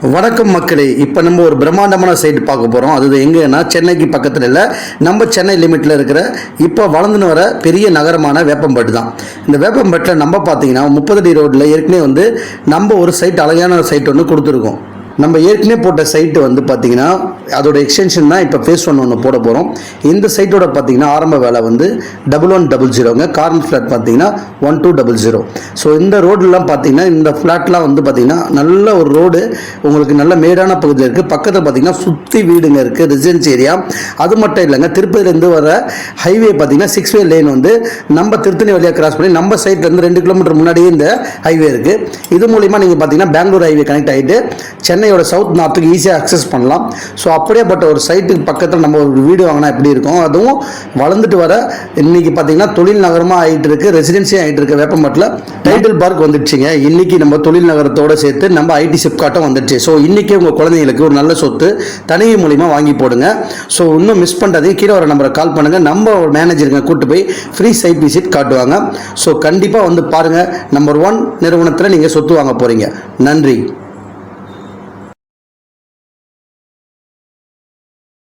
வணக்கம் மக்களே இப்போ நம்ம ஒரு பிரம்மாண்டமான சைட் பார்க்க போகிறோம் அது எங்கன்னா சென்னைக்கு பக்கத்தில் இல்லை நம்ம சென்னை லிமிட்டில் இருக்கிற இப்போ வளர்ந்துன்னு வர பெரிய நகரமான வேப்பம்பட்டு தான். இந்த வேப்பம்பட்டில் நம்ம பார்த்தீங்கன்னா முப்பது அடி ரோட்டில் ஏற்கனவே வந்து நம்ம ஒரு சைட் அழகான சைட் ஒன்று கொடுத்துருக்கோம். நம்ம ஏற்கனவே போட்ட சைட்டு வந்து பார்த்தீங்கன்னா அதோட எக்ஸ்டென்ஷன் தான் இப்போ ஃபேஸ் ஒன் ஒன்று போட போகிறோம் இந்த சைட்டோட பார்த்தீங்கன்னா ஆரம்ப வேலை வந்து டபுள் ஒன் டபுள் ஜீரோங்க கார்ன் ஃப்ளாட் பார்த்தீங்கன்னா one two double zero so இந்த ரோடுலாம் பார்த்தீங்கன்னா இந்த ஃப்ளாட்லாம் வந்து பார்த்தீங்கன்னா நல்ல ஒரு ரோடு உங்களுக்கு நல்ல மேடான பகுதியில் இருக்குது பக்கத்தில் பார்த்தீங்கன்னா சுற்றி வீடுங்க இருக்குது ரெசிடென்சி ஏரியா அது மட்டும் இல்லைங்க திருப்பதியிலேருந்து வர ஹைவே பார்த்தீங்கன்னா சிக்ஸ் வே லேன் வந்து நம்ம திருத்தணி வழியாக கிராஸ் பண்ணி நம்ம சைட்லேருந்து ரெண்டு கிலோமீட்டர் முன்னாடியே இந்த ஹைவே இருக்குது இது மூலிமா நீங்கள் பார்த்தீங்கன்னா பெங்களூர் ஹைவே கனெக்ட் ஆகிட்டு சென்னை சென்னையோட சவுத் நார்த்துக்கு ஈஸியாக அக்சஸ் பண்ணலாம். ஸோ அப்படியேப்பட்ட ஒரு சைட்டுக்கு பக்கத்தில் நம்ம ஒரு வீடு வாங்கினா எப்படி இருக்கும்? அதுவும் வளர்ந்துட்டு வர இன்னைக்கு பார்த்தீங்கன்னா தொழில் நகரமாக ஆகிட்டு இருக்கு ரெசிடென்சியாக ஆகிட்டு இருக்கு வேப்பம்பட்டில். Title park வந்துடுச்சுங்க. இன்னைக்கு நம்ம தொழில் நகரத்தோட சேர்த்து நம்ம ஐடி சிப்காட்டும் வந்துடுச்சு. ஸோ இன்னைக்கு உங்கள் குழந்தைங்களுக்கு ஒரு நல்ல சொத்து தனியை மூலிமா வாங்கி போடுங்க. ஸோ இன்னும் மிஸ் பண்ணுறதையும் கீழே வர நம்பரை கால் பண்ணுங்கள் நம்ம ஒரு மேனேஜருங்க கூட்டு போய் ஃப்ரீ சைட் விசிட் காட்டுவாங்க. ஸோ கண்டிப்பாக வந்து பாருங்கள் நம்பர் ஒன் நிறுவனத்தில் நீங்கள் சொத்து வாங்க போகிறீங்க நன்றி.